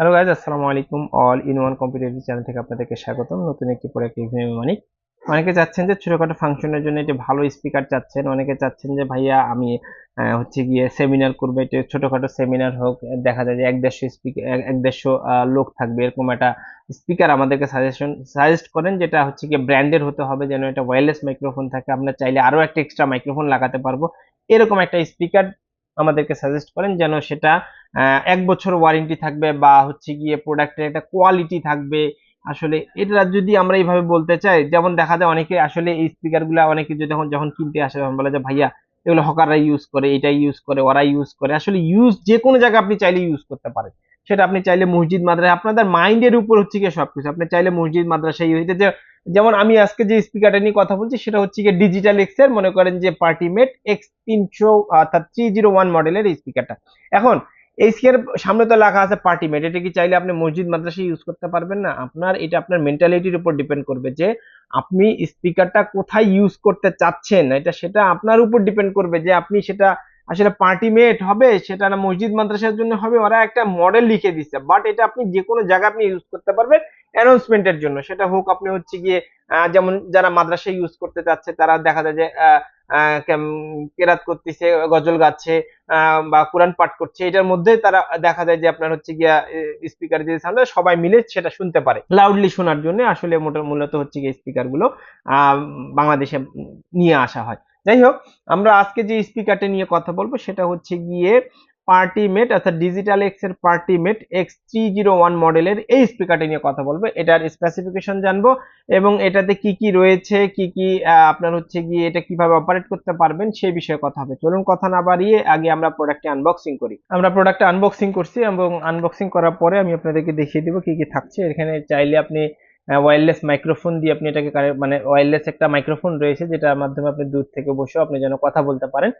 Hello guys আসসালামু আলাইকুম। All in one computer channel থেকে আপনাদেরকে স্বাগতম। নতুন একটি প্রোডাক্ট রিভিউ মানিক অনেকে চাচ্ছেন যে ছোটোখাটো ফাংশনের জন্য একটি ভালো স্পিকার চাচ্ছেন। অনেকে চাচ্ছেন যে, ভাইয়া, আমি হচ্ছে গিয়ে সেমিনার করব। একটু ছোটোখাটো সেমিনার হোক, দেখা যায় যে এক দেড়শো স্পিকার এক দেড়শো লোক থাকবে। এরকম একটা স্পিকার আমাদেরকে সাজেশন সাজেস্ট করেন যেটা হচ্ছে গিয়ে ব্র্যান্ডের হতে হবে, যেন এটা ওয়্যারলেস মাইক্রোফোন থাকে। আমরা চাইলে আরও একটা এক্সট্রা মাইক্রোফোন লাগাতে পারব। এরকম একটা স্পিকার আমাদেরকে সাজেস্ট করেন যেন সেটা এক বছর ওয়ারেন্টি থাকবে বা হচ্ছে গিয়ে প্রোডাক্টের একটা কোয়ালিটি থাকবে। আসলে এটা যদি আমরা এইভাবে বলতে চাই, যেমন দেখা যায় অনেকে আসলে এই স্পিকারগুলা অনেকে যখন যখন কিনতে আসে তখন বলে যে, ভাইয়া, এগুলো হকাররা ইউজ করে এটা ইউজ করে ওরা ইউজ করে। আসলে ইউজ যে কোনো জায়গায় আপনি চাইলে ইউজ করতে পারেন। সেটা আপনি চাইলে মসজিদ, মাদ্রাসা, আপনাদের মাইন্ডের উপর হচ্ছে গিয়ে সবকিছু। আপনি চাইলে মসজিদ, মাদ্রাসা ইউজ যে, যেমন আমি আজকে যে স্পিকারটা নিয়ে কথা বলছি, সেটা হচ্ছে গিয়ে ডিজিটাল এক্সের, মনে করেন যে পার্টিমেট এক্স তিনশো অর্থাৎ থ্রি জিরো ওয়ান মডেলের এই স্পিকারটা এখন, এই স্কের সামনে তো লেখা আছে পার্টিমেট এটা কি চাইলে আপনি মসজিদ, মাদ্রাসা ইউজ করতে পারবেন না? আপনার, এটা আপনার মেন্টালিটির উপর ডিপেন্ড করবে যে, আপনি স্পিকারটা কোথায় ইউজ করতে চাচ্ছেন? এটা, সেটা আপনার উপর ডিপেন্ড করবে যে, আপনি সেটা আসলে পার্টিমেট হবে সেটা না মসজিদ মাদ্রাসার জন্য হবে ওরা একটা মডেল লিখে দিচ্ছে বাট এটা আপনি যে কোনো জায়গায় আপনি ইউজ করতে পারবেন অ্যানাউন্সমেন্টের জন্য। সেটা হোক আপনি হচ্ছে গিয়ে যেমন যারা মাদ্রাসা ইউজ করতে চাচ্ছে তারা দেখা যায় যে কেরাত করতেছে গজল গাচ্ছে বা কোরআন পাঠ করছে এটার মধ্যে তারা দেখা যায় যে আপনার হচ্ছে গিয়া স্পিকার যে সামনে সবাই মিলে সেটা শুনতে পারে। লাউডলি শোনার জন্য আসলে মোটা- মূলত হচ্ছে গিয়ে স্পিকারগুলো আহ, বাংলাদেশে নিয়ে আসা হয়। যাই হোক আমরা আজকে যে স্পিকারটা নিয়ে কথা বলব সেটা হচ্ছে গিয়ে পার্টিমেট অর্থাৎ ডিজিটাল এক্সের Partymate X three zero one মডেলের এই স্পিকারটা নিয়ে কথা বলব। এটার স্পেসিফিকেশন জানব এবং এটাতে কি কি রয়েছে, কি কি আপনার হচ্ছে গিয়ে এটা কীভাবে অপারেট করতে পারবেন সেই বিষয়ে কথা হবে। চলুন কথা না বাড়িয়ে আগে আমরা প্রোডাক্টটি আনবক্সিং করি। আমরা প্রোডাক্টটা আনবক্সিং করছি এবং আনবক্সিং করার পরে আমি আপনাদেরকে দেখিয়ে দিব কি কি থাকছে। এখানে চাইলে আপনি ওয়্যারলেস মাইক্রোফোন দিয়ে আপনি এটাকে মানে ওয়্যারলেস একটা মাইক্রোফোন রয়েছে, যেটার মাধ্যমে আপনি দূর থেকে বসেও আপনি যেন কথা বলতে পারেন।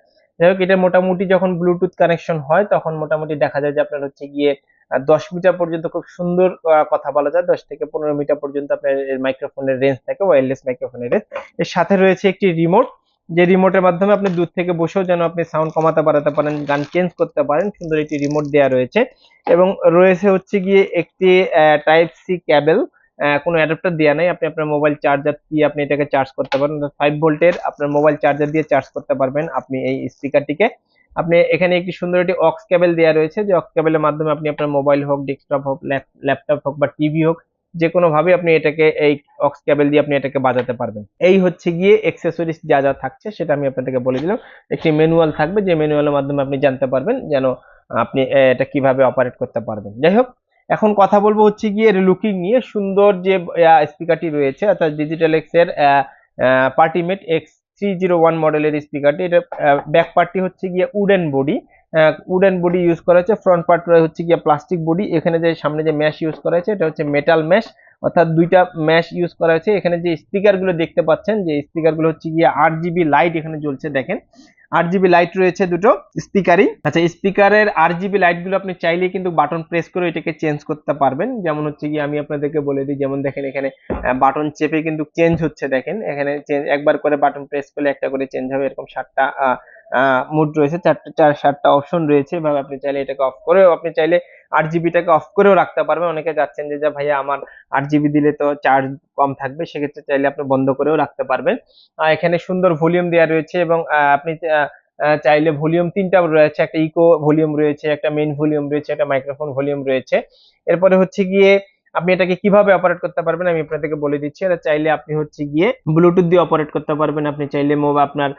যাই হোক এটা মোটামুটি যখন ব্লুটুথ কানেকশন হয়, তখন মোটামুটি দেখা যায় যে আপনার হচ্ছে গিয়ে দশ মিটার পর্যন্ত খুব সুন্দর কথা বলা যায়। দশ থেকে পনেরো মিটার পর্যন্ত আপনার মাইক্রোফোনের রেঞ্জ থাকে ওয়্যারলেস মাইক্রোফোনের রেঞ্জ এর সাথে রয়েছে একটি রিমোট যে রিমোটের মাধ্যমে আপনি দূর থেকে বসেও যেন আপনি সাউন্ড কমাতে বাড়াতে পারেন, গান চেঞ্জ করতে পারেন। সুন্দর একটি রিমোট দেওয়া রয়েছে। এবং রয়েছে হচ্ছে গিয়ে একটি টাইপ সি ক্যাবেল কোনো অ্যাডাপ্টার দেওয়া নাই। আপনি আপনার মোবাইল চার্জার দিয়ে আপনি এটাকে চার্জ করতে পারেন। ফাইভ ভোল্টের আপনার মোবাইল চার্জার দিয়ে চার্জ করতে পারবেন আপনি এই স্পিকারটিকে আপনি এখানে একটি সুন্দর একটি অক্স কেবল দেওয়া রয়েছে। যে অক্স কেবলের মাধ্যমে আপনি আপনার মোবাইল হোক ডেস্কটপ হোক ল্যাপটপ হোক বা টিভি হোক, যে কোনো ভাবে আপনি এটাকে এই অক্স কেবল দিয়ে আপনি এটাকে বাজাতে পারবেন। এই হচ্ছে গিয়ে এক্সেসরিজ যা যা থাকছে, সেটা আমি আপনাদেরকে বলে দিলাম। একটি ম্যানুয়াল থাকবে, যে ম্যানুয়ালের মাধ্যমে আপনি জানতে পারবেন যেন আপনি এটা কীভাবে অপারেট করতে পারবেন। যাই হোক এখন কথা বলব হচ্ছে গিয়ে লুকিং নিয়ে। সুন্দর যে স্পিকারটি রয়েছে, অর্থাৎ ডিজিটাল এক্সের Partymate X three zero one মডেলের স্পিকারটি এটা ব্যাক পার্টটি হচ্ছে গিয়ে wooden body wooden body use করা হয়েছে ফ্রন্ট পার্ট হচ্ছে গিয়ে প্লাস্টিক বডি এখানে যে, সামনে যে ম্যাশ ইউজ করা হয়েছে, এটা হচ্ছে মেটাল ম্যাশ অর্থাৎ দুইটা ম্যাশ ইউজ করা হয়েছে। এখানে যে স্পিকারগুলো দেখতে পাচ্ছেন, যে স্পিকারগুলো হচ্ছে গিয়ে আট জিবি লাইট এখানে জ্বলছে, দেখেন। আট জিবি লাইট রয়েছে দুটো স্পিকারই আচ্ছা স্পিকারের আট জিবি লাইটগুলো আপনি চাইলে কিন্তু বাটন প্রেস করে এটাকে চেঞ্জ করতে পারবেন। যেমন হচ্ছে গিয়ে আমি আপনাদেরকে বলে দিই, যেমন দেখেন এখানে বাটন চেপে কিন্তু চেঞ্জ হচ্ছে, দেখেন। এখানে একবার করে বাটন প্রেস করলে একটা করে চেঞ্জ হবে। এরকম সাতটা মুড রয়েছে। চারটা, চার, সাতটা অপশন রয়েছে। এভাবে আপনি চাইলে এটাকে অফ করেও আপনি চাইলে আট জিবিটাকে অফ করেও রাখতে পারবেন অনেকে যাচ্ছেন যে ভাইয়া আমার আট জিবি দিলে তো চার্জ কম থাকবে, সেক্ষেত্রে চাইলে আপনি বন্ধ করেও রাখতে পারবেন। এখানে সুন্দর ভলিউম দেওয়া রয়েছে এবং আপনি চাইলে ভলিউম তিনটা রয়েছে, একটা ইকো ভলিউম রয়েছে, একটা মেন ভলিউম রয়েছে, একটা মাইক্রোফোন ভলিউম রয়েছে। এরপরে হচ্ছে গিয়ে আপনি এটাকে কীভাবে অপারেট করতে পারবেন আমি আপনাদেরকে বলে দিচ্ছি। এটা চাইলে আপনি হচ্ছে গিয়ে ব্লুটুথ দিয়ে অপারেট করতে পারবেন। আপনি চাইলে মোবাইল আপনার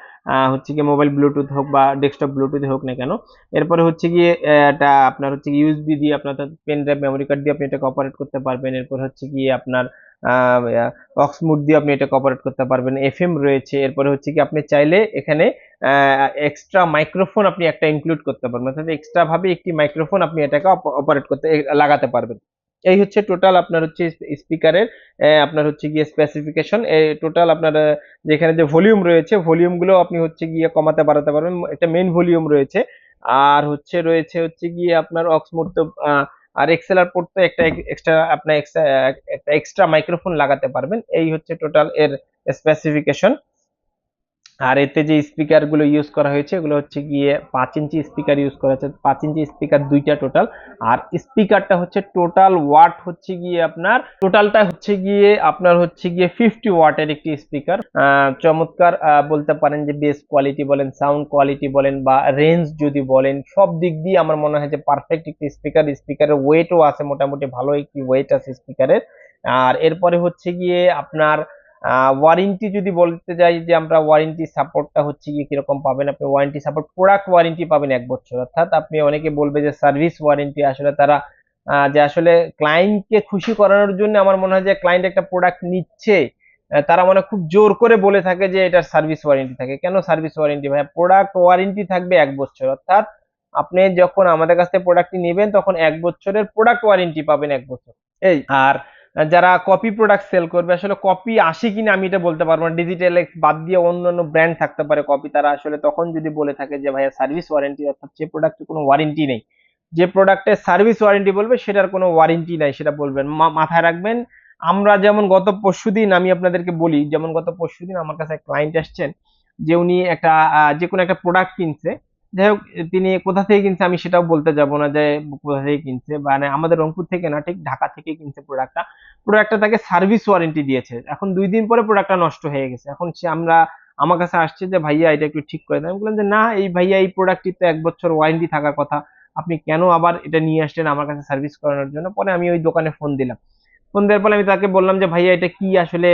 হচ্ছে গিয়ে মোবাইল ব্লুটুথ হোক বা ডেস্কটপ ব্লুটুথ হোক না কেন। এরপরে হচ্ছে গিয়ে এটা আপনার হচ্ছে ইউএসবি দিয়ে আপনার পেন ড্রাইভ মেমোরি কার্ড দিয়ে আপনি এটাকে অপারেট করতে পারবেন। এরপর হচ্ছে গিয়ে আপনার অক্সমুড দিয়ে আপনি এটাকে অপারেট করতে পারবেন। এফএম রয়েছে। এরপরে হচ্ছে কি আপনি চাইলে এখানে এক্সট্রা মাইক্রোফোন আপনি একটা ইনক্লুড করতে পারবেন। অর্থাৎ এক্সট্রা ভাবে একটি মাইক্রোফোন আপনি এটাকে অপারেট করতে লাগাতে পারবেন। এই হচ্ছে টোটাল আপনার হচ্ছে স্পিকারের আপনার হচ্ছে গিয়ে স্পেসিফিকেশন টোটাল আপনার যেখানে যে ভলিউম রয়েছে ভলিউমগুলো আপনি হচ্ছে গিয়ে কমাতে বাড়াতে পারবেন, একটা মেন ভলিউম রয়েছে। আর হচ্ছে রয়েছে হচ্ছে গিয়ে আপনার অক্সমোড তো আর এক্সেলার পোর্ট তো একটা এক্সট্রা আপনার একটা এক্সট্রা মাইক্রোফোন লাগাতে পারবেন। এই হচ্ছে টোটাল এর স্পেসিফিকেশন আর এতে যে স্পিকারগুলো ইউজ করা হয়েছে, এগুলো হচ্ছে গিয়ে পাঁচ ইঞ্চি স্পিকার ইউজ করা হয়েছে। পাঁচ ইঞ্চি স্পিকার দুইটা টোটাল আর স্পিকারটা হচ্ছে টোটাল ওয়াট হচ্ছে গিয়ে আপনার টোটালটা হচ্ছে গিয়ে আপনার হচ্ছে গিয়ে ফিফটি ওয়াটের একটি স্পিকার চমৎকার বলতে পারেন যে বেস কোয়ালিটি বলেন সাউন্ড কোয়ালিটি বলেন বা রেঞ্জ যদি বলেন, সব দিক দিয়ে আমার মনে হয় যে পারফেক্ট একটি স্পিকার স্পিকারের ওয়েটও আছে মোটামুটি ভালো একটি ওয়েট আছে স্পিকারের আর এরপরে হচ্ছে গিয়ে আপনার ওয়ারেন্টি যদি বলতে যাই যে আমরা ওয়ারেন্টি সাপোর্টটা হচ্ছে গিয়ে কীরকম পাবেন, আপনি ওয়ারেন্টি সাপোর্ট প্রোডাক্ট ওয়ারেন্টি পাবেন এক বছর। অর্থাৎ আপনি অনেকে বলবে যে সার্ভিস ওয়ারেন্টি আসলে তারা যে আসলে ক্লায়েন্টকে খুশি করানোর জন্য আমার মনে হয় যে ক্লায়েন্ট একটা প্রোডাক্ট নিচ্ছে তারা মনে খুব জোর করে বলে থাকে যে এটার সার্ভিস ওয়ারেন্টি থাকে। কেন সার্ভিস ওয়ারেন্টি ভাই প্রোডাক্ট ওয়ারেন্টি থাকবে এক বছর। অর্থাৎ আপনি যখন আমাদের কাছ থেকে প্রোডাক্টটি নেবেন, তখন এক বছরের প্রোডাক্ট ওয়ারেন্টি পাবেন এক বছর। এই, আর যারা কপি প্রোডাক্ট সেল করবে, আসলে কপি আসে কিনা আমি এটা বলতে পারব না। ডিজিটাল এক্স বাদ দিয়ে অন্য অন্য ব্র্যান্ড থাকতে পারে কপি তারা আসলে তখন যদি বলে থাকে যে, ভাইয়া সার্ভিস ওয়ারেন্টি অর্থাৎ যে প্রোডাক্টের কোনো ওয়ারেন্টি নেই, যে প্রোডাক্টের সার্ভিস ওয়ারেন্টি বলবে, সেটার কোনো ওয়ারেন্টি নাই, সেটা বলবেন। মাথায় রাখবেন, আমরা যেমন গত পরশুদিন আমি আপনাদেরকে বলি, যেমন গত পরশু দিন আমার কাছে ক্লায়েন্ট আসছেন, যে উনি একটা যে কোনো একটা প্রোডাক্ট কিনছে যাই হোক, তিনি কোথা থেকে কিনছে আমি সেটাও বলতে যাব না যে কোথা থেকে কিনছে। মানে আমাদের রংপুর থেকে না, ঠিক ঢাকা থেকে কিনছে প্রোডাক্টটা প্রোডাক্টটা তাকে সার্ভিস ওয়ারেন্টি দিয়েছে। এখন দুই দিন পরে প্রোডাক্টটা নষ্ট হয়ে গেছে। এখন সে আমরা, আমার কাছে আসছে যে, ভাইয়া, এটা একটু ঠিক করে দেন। আমি বললাম যে, না, এই ভাইয়া, এই প্রোডাক্টটি তো এক বছর ওয়ারেন্টি থাকার কথা। আপনি কেন আবার এটা নিয়ে আসলেন আমার কাছে সার্ভিস করানোর জন্য? পরে আমি ওই দোকানে ফোন দিলাম। ফোন দেওয়ার পরে আমি তাকে বললাম যে, ভাইয়া, এটা কি আসলে,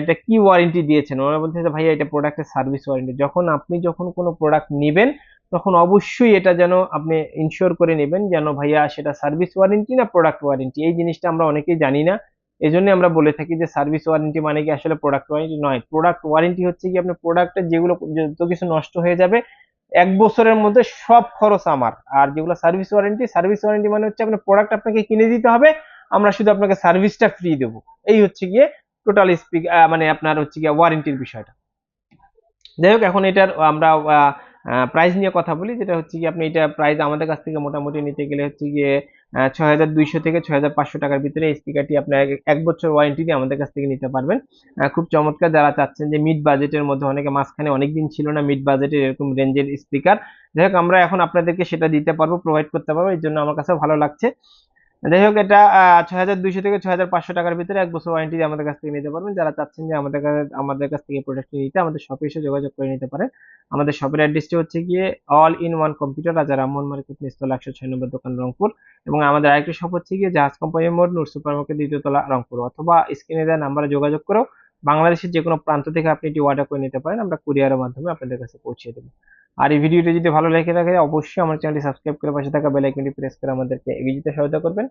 এটা কি ওয়ারেন্টি দিয়েছেন? ওরা বলছে যে ভাইয়া, এটা প্রোডাক্টের সার্ভিস ওয়ারেন্টি যখন আপনি যখন কোনো প্রোডাক্ট নেবেন তখন অবশ্যই এটা যেন আপনি ইনশিওর করে নেবেন যেন ভাইয়া সেটা সার্ভিস ওয়ারেন্টি না প্রোডাক্ট ওয়ারেন্টি এই জিনিসটা আমরা অনেকেই জানি না। এই জন্য আমরা বলে থাকি যে সার্ভিস ওয়ারেন্টি মানে কি আসলে প্রোডাক্ট ওয়ারেন্টি নয়। প্রোডাক্ট ওয়ারেন্টি হচ্ছে কি আপনার প্রোডাক্টের যেগুলো যত কিছু নষ্ট হয়ে যাবে, এক বছরের মধ্যে সব খরচ আমার। আর যেগুলো সার্ভিস ওয়ারেন্টি সার্ভিস ওয়ারেন্টি মানে হচ্ছে আপনার প্রোডাক্ট আপনাকে কিনে দিতে হবে, আমরা শুধু আপনাকে সার্ভিসটা ফ্রি দেবো। এই হচ্ছে গিয়ে টোটাল স্পিক মানে আপনার হচ্ছে গিয়ে ওয়ারেন্টির বিষয়টা। যাই হোক, এখন এটার আমরা প্রাইস নিয়ে কথা বলি, যেটা হচ্ছে কি আপনি এটা প্রাইস আমাদের কাছ থেকে মোটামুটি নিতে গেলে হচ্ছে গিয়ে ছয় হাজার দুইশো থেকে ছয় হাজার পাঁচশো টাকার ভিতরে এই স্পিকারটি আপনি এক- বছর ওয়ারেন্টি দিয়ে আমাদের কাছ থেকে নিতে পারবেন। খুব চমৎকার যারা চাচ্ছেন যে মিড বাজেটের মধ্যে, অনেকে মাঝখানে অনেকদিন ছিল না মিড বাজেটের এরকম রেঞ্জের স্পিকার যাই আমরা এখন আপনাদেরকে সেটা দিতে পারব প্রোভাইড করতে পারব এই জন্য আমার কাছে ভালো লাগছে। যাই হোক এটা ছয় হাজার দুইশো থেকে ছয় হাজার পাঁচশো টাকার ভিতরে এক বছর ওয়ারেন্টি আমাদের কাছ থেকে নিতে পারবেন। যারা চাচ্ছেন যে আমাদের কাছে, আমাদের কাছ থেকে প্রোডাক্টটি নিতে, আমাদের শপে এসে যোগাযোগ করে নিতে পারেন। আমাদের শপের অ্যাড্রেসটি হচ্ছে গিয়ে অল ইন ওয়ান কম্পিউটার রাজা রামমোহন মার্কেট নিস্তলা একশো ছয় নম্বর দোকান, রংপুর। এবং আমাদের আরেকটি শপ হচ্ছে গিয়ে জাহাজ কোম্পানি মোড় নূর সুপার মার্কেট দ্বিতীয়তলা রংপুর। অথবা স্ক্রিনে দেওয়া নাম্বারে যোগাযোগ করেও বাংলাদেশের যে কোনো প্রান্ত থেকে আপনি এটি অর্ডার করে নিতে পারেন। আমরা কুরিয়ারের মাধ্যমে আপনাদের কাছে পৌঁছে দেবো। আর এই ভিডিওটি যদি ভালো লেগে থাকে, অবশ্যই আমার চ্যানেলটি সাবস্ক্রাইব করে পাশে থাকা বেল আইকনটি প্রেস করে আমাদেরকে এগিয়ে যেতে সহায়তা করবেন।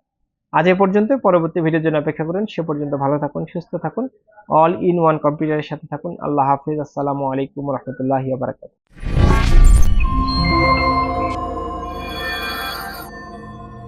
আজ এ পর্যন্ত পরবর্তী ভিডিওর জন্য অপেক্ষা করুন, সে পর্যন্ত ভালো থাকুন, সুস্থ থাকুন অল ইন ওয়ান কম্পিউটারের সাথে থাকুন। আল্লাহ হাফিজ, আসসালামু আলাইকুম রহমতুল্লাহি বারাকাতুহু।